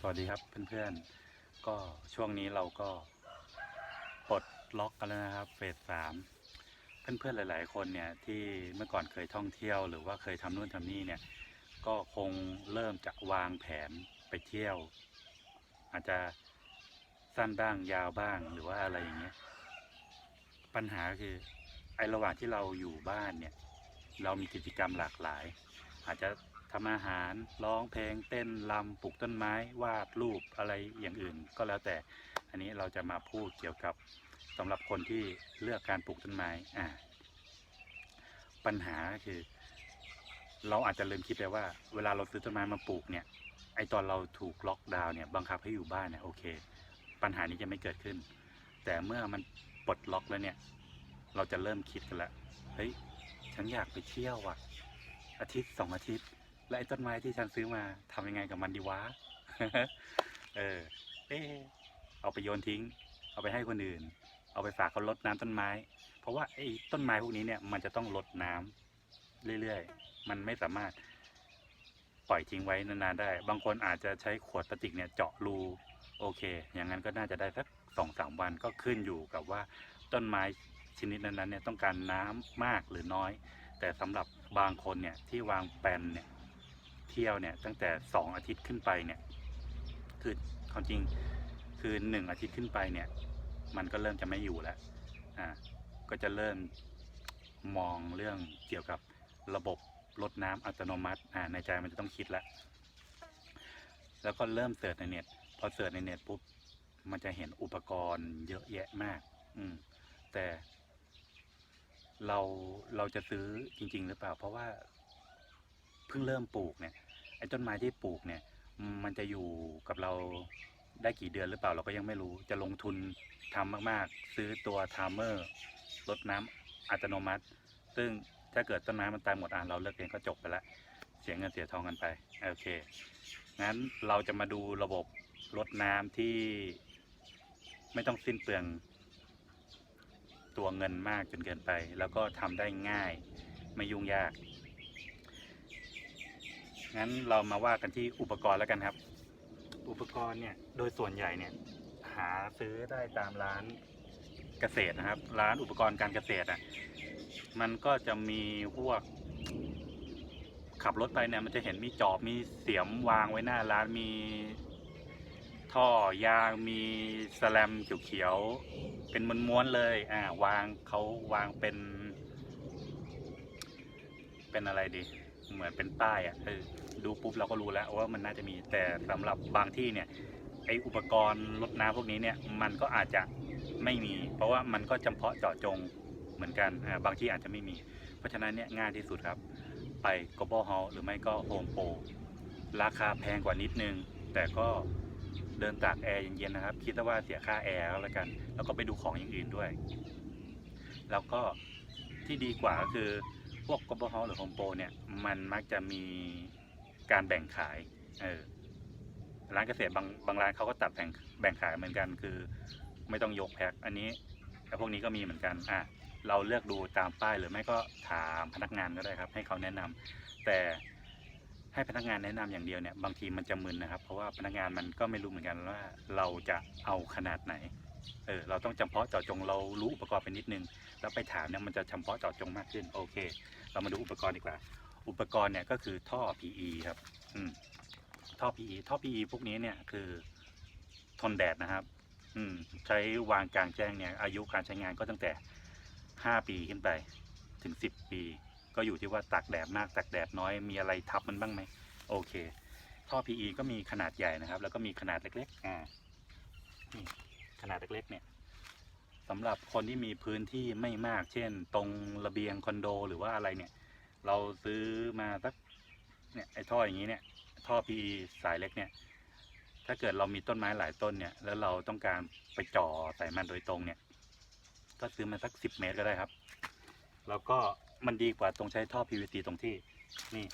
สวัสดีครับเพื่อนๆ ก็ช่วงนี้เราก็ปลดล็อกกันแล้วนะครับเฟสสามเพื่อนๆหลาย ๆ คนเนี่ยที่เมื่อก่อนเคยท่องเที่ยว หรือว่าเคยทำนู่นทำนี่เนี่ยก็คงเริ่มจะวางแผนไปเที่ยว อาจจะสั้นบ้างยาวบ้างหรือว่าอะไรอย่างเงี้ยปัญหาคือไอ้ระหว่างที่เราอยู่บ้านเนี่ยเรามีกิจกรรมหลากหลาย อาจจะ ทำอาหารร้องเพลงเต้นรำปลูกต้นไม้วาดรูปอะไรอย่างอื่น ก็แล้วแต่อันนี้เราจะมาพูดเกี่ยวกับสำหรับคนที่เลือกการปลูกต้นไม้อ่าปัญหาคือ เราอาจจะลืมคิดไปว่า เวลาเราซื้อต้นไม้มาปลูกเนี่ยไอตอนเราถูกล็อกดาวน์เนี่ยบังคับให้อยู่บ้านเนี่ยโอเค ปัญหานี้จะไม่เกิดขึ้น แต่เมื่อมันปลดล็อกแล้วเนี่ยเราจะเริ่มคิดกันล้วเฮ้ยฉันอยากไปเที่ยวว่ะ อาทิตย์สองอาทิตย์ และไอ้ต้นไม้ที่ฉันซื้อมาทำยังไงกับมันดีวะ เออ เอะเอาไปโยนทิ้ง เอาไปให้คนอื่น เอาไปฝากเขารดน้ำต้นไม้ เพราะว่าไอ้ต้นไม้พวกนี้เนี่ยมันจะต้องรดน้ำเรื่อยๆ มันไม่สามารถปล่อยทิ้งไว้นานๆได้ บางคนอาจจะใช้ขวดพลาสติกเนี่ยเจาะรูโอเค อย่างนั้นก็น่าจะได้สักสองสามวันก็ขึ้นอยู่กับว่าต้นไม้ชนิดนั้นๆเนี่ยต้องการน้ำมากหรือน้อย แต่สำหรับบางคนเนี่ยที่วางแปลนเนี่ย เที่ยวเนี่ยตั้งแต่สองอาทิตย์ขึ้นไปเนี่ยคือความจริงคือหนึ่งอาทิตย์ขึ้นไปเนี่ยมันก็เริ่มจะไม่อยู่แล้วอ่าก็จะเริ่มมองเรื่องเกี่ยวกับระบบรดน้ำอัตโนมัติอ่าในใจมันจะต้องคิดแล้วแล้วก็เริ่มเสิร์ชในเน็ตพอเสิร์ชในเน็ตปุ๊บมันจะเห็นอุปกรณ์เยอะแยะมาก อืม แต่เราเราจะซื้อจริง ๆ หรือเปล่า เพราะว่าเพิ่งเริ่มปลูกเนี่ย ไอ้ต้นไม้ที่ปลูกเนี่ย มันจะอยู่กับเราได้กี่เดือนหรือเปล่าเราก็ยังไม่รู้ จะลงทุนทำมากๆ ซื้อตัวทามเมอร์รดน้ำอัตโนมัติ ซึ่งถ้าเกิดต้นไม้มันตายหมดอ่านเราเลิกเองก็จบไปละเสียเงินเสียทองกันไปโอเคงั้นเราจะมาดูระบบรดน้ำที่ไม่ต้องสิ้นเปลืองตัวเงินมากจนเกินไป แล้วก็ทำได้ง่ายไม่ยุ่งยาก งั้นเรามาว่ากันที่อุปกรณ์แล้วกันครับ อุปกรณ์เนี่ยโดยส่วนใหญ่เนี่ยหาซื้อได้ตามร้านเกษตรนะครับ ร้านอุปกรณ์การเกษตรอะมันก็จะมีพวก ขับรถไปเนี่ยมันจะเห็นมีจอบมีเสียมวางไว้หน้าร้านมีท่อยางมีสแลมเขียวๆเป็นม้วนๆเลยอ่าวางเขาวางเป็น เป็นอะไรดี เหมือนเป็นป้ายอะเออ ดูปุ๊บเราก็รู้แล้วว่ามันน่าจะมีแต่สำหรับบางที่เนี่ยไออุปกรณ์รดน้ำพวกนี้เนี่ยมันก็อาจจะไม่มี เพราะว่ามันก็จำเพาะเจาะจงเหมือนกันบางที่อาจจะไม่มี เพราะฉะนั้นเนี่ยง่ายที่สุดครับ ไป global hall หรือไม่ก็ home pro ราคาแพงกว่านิดนึง แต่ก็เดินตากแอร์เย็นๆนะครับ คิดซะว่าเสียค่าแอร์แล้วกัน แล้วก็ไปดูของอย่างอื่นด้วย แล้วก็ที่ดีกว่าก็คือพวก global hall หรือ home pro เนี่ยมันมักจะมี การแบ่งขายเออร้านเกษตรบางบางร้านเขาก็ตัดแบ่งแบ่งขายเหมือนกันคือ ไม่ต้องยกแพ็คอันนี้ไอ้พวกนี้ก็มีเหมือนกันอะเราเลือกดูตามป้ายหรือไม่ก็ถามพนักงานก็ได้ครับ ให้เขาแนะนำแต่ให้พนักงานแนะนำอย่างเดียวเนี่ยบางทีมันจะมึนนะครับ เพราะว่าพนักงานมันก็ไม่รู้เหมือนกันว่าเราจะเอาขนาดไหนเออเราต้องจำเพาะเจาะจงเรารู้อุปกรณ์ไปนิดนึง แล้วไปถามเนี่ยมันจะจำเพาะเจาะจงมากขึ้นโอเค เรามาดูอุปกรณ์ดีกว่า อุปกรณ์เนี่ยก็คือท่อ PE ครับท่อ PE ท่อ PE พวกนี้เนี่ยคือทนแดดนะครับ อืมใช้วางกลางแจ้งเนี่ย อายุการใช้งานก็ตั้งแต่ห้าปีขึ้นไปถึงสิบปี ก็อยู่ที่ว่าตากแดดมากตากแดดน้อยมีอะไรทับมันบ้างไหมโอเค ท่อ PE ก็มีขนาดใหญ่นะครับ แล้วก็มีขนาดเล็ก ๆ อ่าขนาดเล็กๆเนี่ยสำหรับคนที่มีพื้นที่ไม่มาก เช่น ตรงระเบียงคอนโด หรือว่าอะไรเนี่ย เราซื้อมาสักเนี่ยไอ้ท่ออย่างนี้เนี่ย ท่อ PE สายเล็กเนี่ย ถ้าเกิดเรามีต้นไม้หลายต้นเนี่ย แล้วเราต้องการไปจ่อใส่มันโดยตรงเนี่ย ก็ซื้อมาสักสิบเมตรก็ได้ครับ แล้วก็มันดีกว่าตรงใช้ท่อ PVC ตรงที่นี่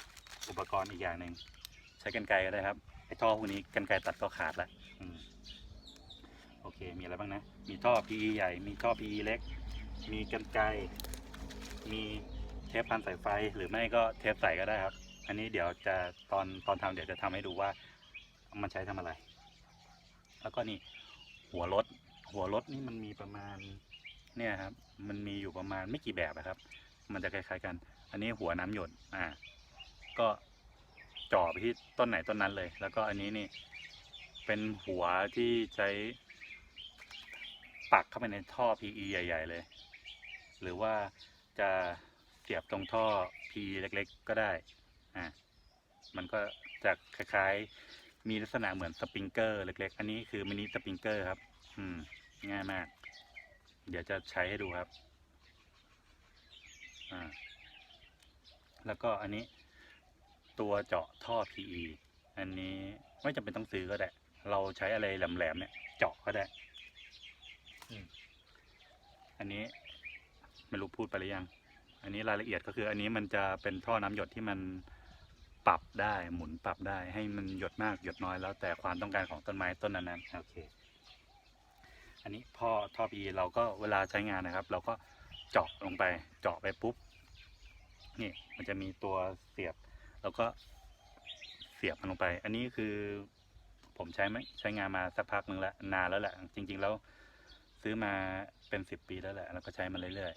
อุปกรณ์อีกอย่างหนึ่งใช้กันไกรก็ได้ครับไอ้ท่อพวกนี้กันไกรตัดก็ขาดละโอเค มีอะไรบ้างนะ มีท่อ PE ใหญ่ มีท่อ PE เล็ก มีกันไกรมี เทปพันสายไฟหรือไม่ก็เทปใส่ก็ได้ครับ อันนี้เดี๋ยวจะตอนตอนทำเดี๋ยวจะทำให้ดูว่ามันใช้ทำอะไร แล้วก็นี่หัวรถ หัวรถนี่มันมีประมาณเนี่ยครับ มันมีอยู่ประมาณไม่กี่แบบนะครับ มันจะคล้ายๆกัน อันนี้หัวน้ำหยดอ่า ก็จ่อไปที่ต้นไหนต้นนั้นเลย แล้วก็อันนี้นี่เป็นหัวที่ใช้ปักเข้าไปในท่อ PE ใหญ่ ๆ เลย หรือว่าจะ สียบตรงท่อ PE เล็กๆ ก็ได้ อ่า มันก็จะคล้ายๆ มีลักษณะเหมือนสปริงเกอร์เล็ก ๆ อันนี้คือมินิสปริงเกอร์ครับ อืม ง่ายมาก เดี๋ยวจะใช้ให้ดูครับ อ่า แล้วก็อันนี้ตัวเจาะท่อ PE อันนี้ไม่จำเป็นต้องซื้อก็ได้ เราใช้อะไรแหลมๆเนี่ย เจาะก็ได้อืมอันนี้ไม่รู้พูดไปหรือยัง อันนี้รายละเอียดก็คืออันนี้มันจะเป็นท่อน้ำหยดที่มันปรับได้หมุนปรับได้ให้มันหยดมากหยดน้อยแล้วแต่ความต้องการของต้นไม้ต้นนั้นๆโอเคอันนี้พ่อท่อ PE เราก็เวลาใช้งานนะครับ เราก็เจาะลงไปเจาะไปปุ๊บนี่มันจะมีตัวเสียบ แล้วก็เสียบมันลงไป อันนี้คือผมใช้ไหมใช้งานมาสักพักหนึ่งแล้วนานแล้วแหละจริง ๆ แล้วซื้อมาเป็นสิบปีแล้วแหละ แล้วก็ใช้มาเรื่อย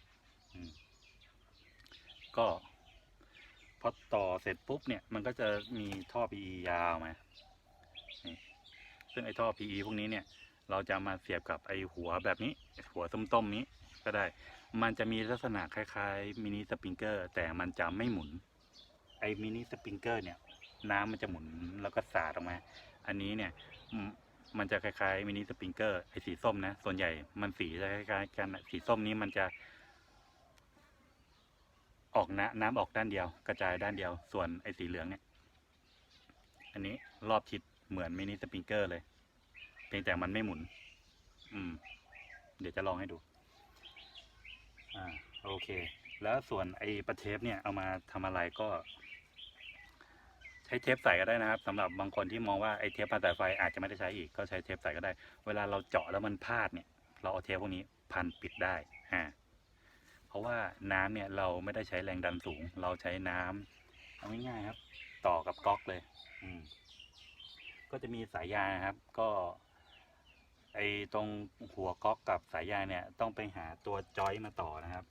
ๆอืม ก็พอต่อเสร็จปุ๊บเนี่ยมันก็จะมีท่อ PE ยาวมาซึ่งไอ้ท่อ PE พวกนี้เนี่ย เราจะมาเสียบกับไอ้หัวแบบนี้ หัวส้มๆนี้ก็ได้ มันจะมีลักษณะคล้ายๆมินิสปริงเกอร์แต่มันจะไม่หมุน ไอ้มินิสปริงเกอร์เนี่ย น้ำมันจะหมุนแล้วก็สาดออกมา อันนี้เนี่ยมันจะคล้ายๆมินิสปริงเกอร์ไอ้สีส้มนะ ส่วนใหญ่มันสีจะคล้ายๆกันสีส้มนี้มันจะ ออกน้ำน้ำออกด้านเดียว กระจายด้านเดียว ส่วนไอ้สีเหลืองเนี่ย อันนี้รอบทิศเหมือนมินิสปริงเกอร์เลย เพียงแต่มันไม่หมุน อืม เดี๋ยวจะลองให้ดู อ่า โอเค แล้วส่วนไอ้ประเทปเนี่ยเอามาทำอะไรก็ ใช้เทปใส่ก็ได้นะครับสำหรับบางคนที่มองว่าไอ้เทปพันสายไฟอาจจะไม่ได้ใช้อีกก็ใช้เทปใส่ก็ได้ เวลาเราเจาะแล้วมันพลาดเนี่ย เราเอาเทปพวกนี้พันปิดได้ อ่า เพราะว่าน้ำเนี่ยเราไม่ได้ใช้แรงดันสูง เราใช้น้ำเอาง่ายๆครับ ต่อกับก๊อกเลย อืม ก็จะมีสายยางนะครับ ก็ไอตรงหัวก๊อกกับสายยางเนี่ย ต้องไปหาตัวจอยมาต่อนะครับ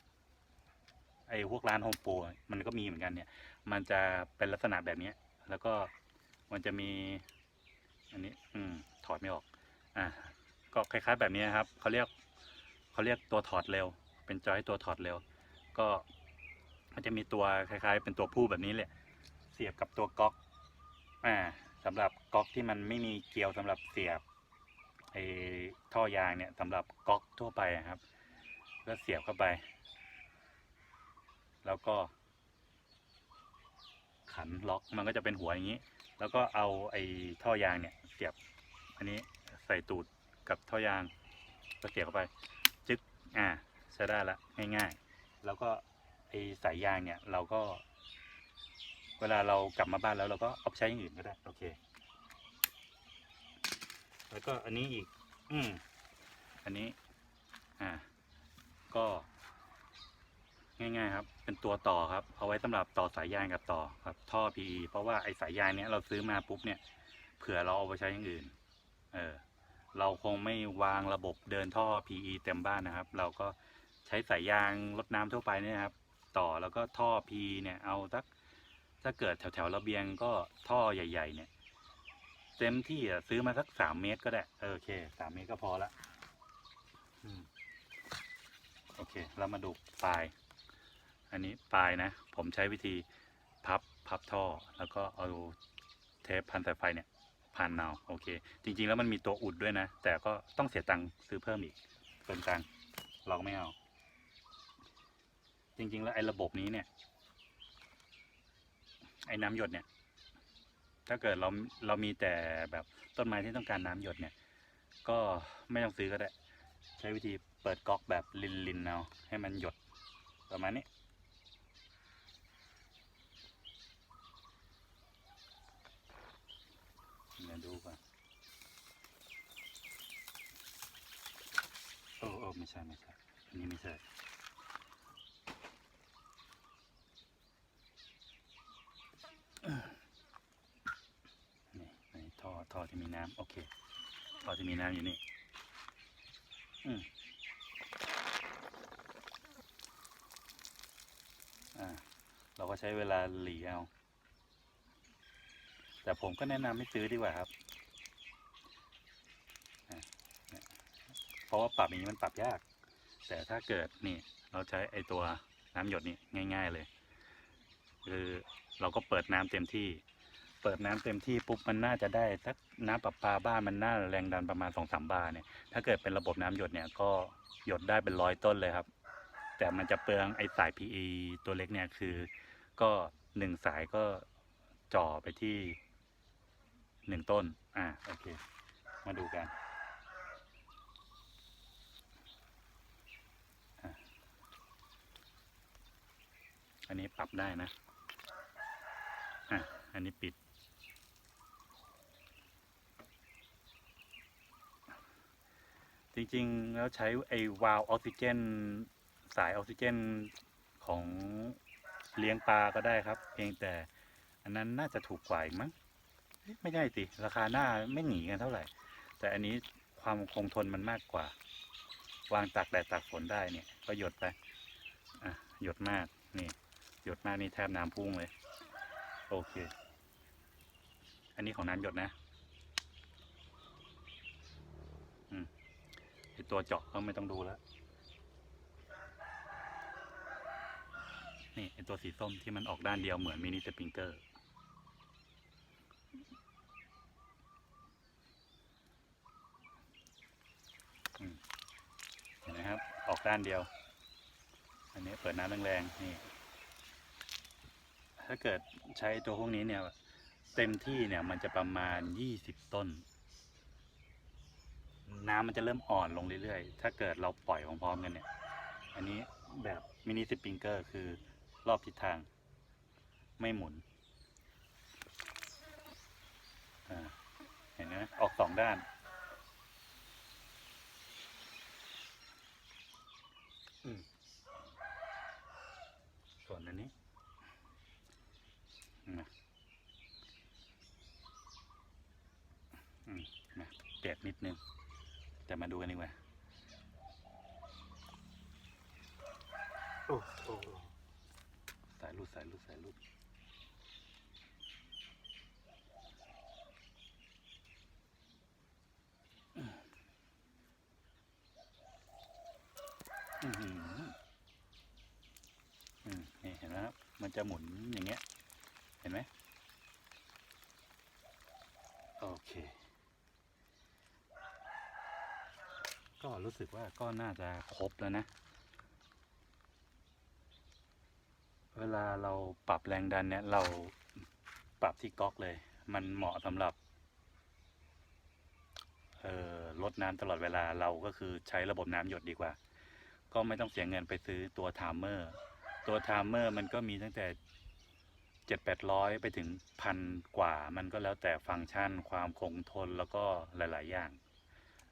ไอพวกร้านโฮมโปรมันก็มีเหมือนกันเนี่ย มันจะเป็นลักษณะแบบเนี้ยแล้วก็มันจะมี อันนี้ อืม ถอดไม่ออก อ่า ก็คล้ายๆแบบนี้ครับเขาเรียกเขาเรียกตัวถอดเร็ว เป็นจอยตัวถอดเร็ว ก็มันจะมีตัวคล้าย ๆ เป็นตัวผู้แบบนี้แหละ เสียบกับตัวก๊อกอ่าสำหรับก๊อกที่มันไม่มีเกลียวสำหรับเสียบไอ้ท่อยางเนี่ยสำหรับก๊อกทั่วไปครับ ก็เสียบเข้าไป แล้วก็ ขันล็อกมันก็จะเป็นหัวอย่างนี้ แล้วก็เอาไอ้ท่อยางเนี่ย เสียบอันนี้ใส่ตูดกับท่อยางก็เสียบเข้าไป จึ๊กอ่า ใช้ได้ละง่าย ๆ แล้วก็ไอสายยางเนี่ยเราก็ เวลาเรากลับมาบ้านแล้วเราก็เอาไปใช้อย่างอื่นก็ได้โอเค แล้วก็อันนี้อีก อืมอันนี้ อ่า ก็ ง่ายๆครับ เป็นตัวต่อครับ เอาไว้สำหรับต่อสายยางกับต่อครับท่อ PE เพราะว่าไอสายยางเนี้ยเราซื้อมาปุ๊บเนี่ยเผื่อเราเอาไปใช้อย่างอื่น เออเราคงไม่วางระบบเดินท่อ PE เต็มบ้านนะครับ เราก็ ใช้สายยางรดน้ำทั่วไปเนี่ยครับ ต่อแล้วก็ท่อ PE เนี่ยเอาสักถ้าเกิดแถวแถวๆระเบียงก็ท่อใหญ่ ๆ เนี่ยเต็มที่อะซื้อมาสักสามเมตรก็ได้โอเคสามเมตรก็พอละโอเค เรามาดูปลาย อันนี้ปลายนะ ผมใช้วิธีพับพับท่อ แล้วก็เอาเทปพันสายไฟเนี่ยพันเอาโอเค จริง ๆ แล้วมันมีตัวอุดด้วยนะ แต่ก็ต้องเสียตังค์ซื้อเพิ่มอีกเติมตังค์เราก็ไม่เอา จริง ๆ แล้วไอ้ระบบนี้เนี่ย ไอ้น้ำหยดเนี่ย ถ้าเกิดเราเรามีแต่แบบต้นไม้ที่ต้องการน้ำหยดเนี่ย ก็ไม่ต้องซื้อก็ได้ ใช้วิธีเปิดก๊อกแบบลินลินเอาให้มันหยดประมาณนี้เดี๋ยวดูก่อนโอ้โอ้ไม่ใช่ไม่ใช่อันนี้ไม่ใช่ีน้ำโอเคก็จะมีน้ำอยู่นี่อืมอ่าเราก็ใช้เวลาหลีเอา แต่ผมก็แนะนำไม่ซื้อดีกว่าครับเนี่ยเพราะว่าปรับอย่างนี้มันปรับยาก แต่ถ้าเกิดนี่ เราใช้ไอตัวน้ำหยดนี่ง่าย ๆเลย คือเราก็เปิดน้ำเต็มที่ เปิดน้ำเต็มที่ปุ๊บมันน่าจะได้สัก น้ำประปาบ้านมันน่าแรงดันประมาณสองสามบาร์เนี่ย ถ้าเกิดเป็นระบบน้ำหยดเนี่ยก็หยดได้เป็นร้อยต้นเลยครับ แต่มันจะเปลืองไอสาย PE ตัวเล็กเนี่ยคือ ก็หนึ่งสายก็จ่อไปที่หนึ่งต้น อ่าโอเค มาดูกันอันนี้ปรับได้นะ อะ อันนี้ปิด จริงๆ แล้วใช้ไอ้วาล์วออกซิเจน สายออกซิเจนของเลี้ยงปลาก็ได้ครับ เพียงแต่อันนั้นน่าจะถูกกว่าอีกมั้งไม่ได้สิราคาหน้าไม่หนีกันเท่าไหร่ แต่อันนี้ความคงทนมันมากกว่า วางตากแดดตากฝนได้เนี่ยก็หยดไปอะหยดมากนี่หยดมากนี่แทบน้ำพุ่งเลย โอเค อันนี้ของน้ำหยดนะ อืมไอ ตัวเจาะก็ไม่ต้องดูแล้ว นี่ไอตัวสีส้มที่มันออกด้านเดียวเหมือนมินิสปริงเกอร์ เห็นไหมครับ ออกด้านเดียว อันนี้เปิดน้ำแรงๆ นี่ ถ้าเกิดใช้ตัวพวกนี้เนี่ย เต็มที่เนี่ยมันจะประมาณยี่สิบต้น น้ำมันจะเริ่มอ่อนลงเรื่อยๆ ถ้าเกิดเราปล่อยพร้อมๆกันเนี่ย อันนี้แบบมินิสปริงเกอร์คือรอบทิศทางไม่หมุนเห็นไหมออกสองด้าน ส่วนอันนี้นะเปียกนิดนึง แต่มาดูกันดีกว่าโอ้โอ้โอ้สายรูดสายรูดสายรูดอืมนี่เห็นไหมครับ มันจะหมุนอย่างเงี้ย เห็นไหม โอเค ก็รู้สึกว่าก็น่าจะครบแล้วนะ เวลาเราปรับแรงดันเนี่ย เราปรับที่ก๊อกเลย มันเหมาะสำหรับลดน้ำตลอดเวลาเราก็คือใช้ระบบน้ำหยดดีกว่า ก็ไม่ต้องเสียเงินไปซื้อตัวไทม์เมอร์ ตัวไทม์เมอร์มันก็มีตั้งแต่เจ็ดแปดร้อยไปถึงพันกว่า มันก็แล้วแต่ฟังก์ชันความคงทนแล้วก็หลาย ๆ อย่าง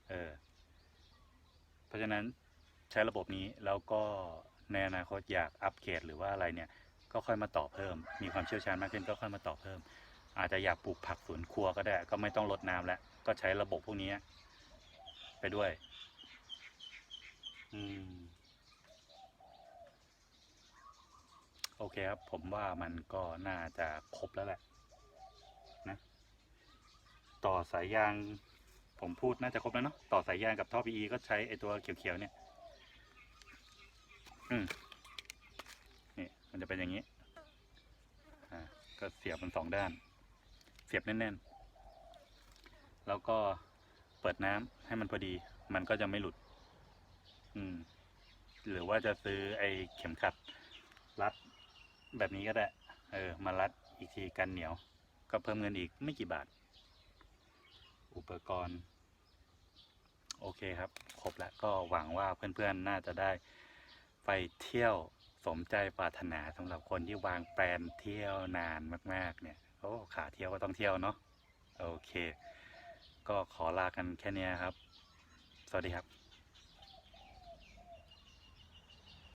เออ ราะฉะนั้นใช้ระบบนี้แล้วก็ในอนาคตอยากอัปเกรดหรือว่าอะไรเนี่ยก็ค่อยมาต่อเพิ่ม มีความเชี่ยวชาญมากขึ้นก็ค่อยมาต่อเพิ่ม อาจจะอยากปลูกผักสวนครัวก็ได้ ก็ไม่ต้องลดน้ำแล้ว ก็ใช้ระบบพวกนี้ไปด้วย อืม โอเคครับ ผมว่ามันก็น่าจะครบแล้วแหละนะ ต่อสายยาง ผมพูดน่าจะครบแล้วเนาะต่อสายยางกับท่อ PE ก็ใช้ไอตัวเขียวๆเนี่ย อืมนี่มันจะเป็นอย่างนี้ อ่า ก็เสียบมันสองด้าน เสียบแน่นๆ แล้วก็เปิดน้ำให้มันพอดี มันก็จะไม่หลุด อืม หรือว่าจะซื้อไอ้เข็มขัด รัดแบบนี้ก็ได้ เออ มารัดอีกทีกันเหนียว ก็เพิ่มเงินอีกไม่กี่บาท อุปกรณ์ โอเคครับ ครบแล้วก็หวังว่าเพื่อนๆ น่าจะได้ไปเที่ยวสมใจปรารถนาสำหรับคนที่วางแปลนเที่ยวนานมาก ๆ เนี่ยโอ้ขาเที่ยวก็ต้องเที่ยวเนาะโอเค ก็ขอลากันแค่นี้ครับ สวัสดีครับ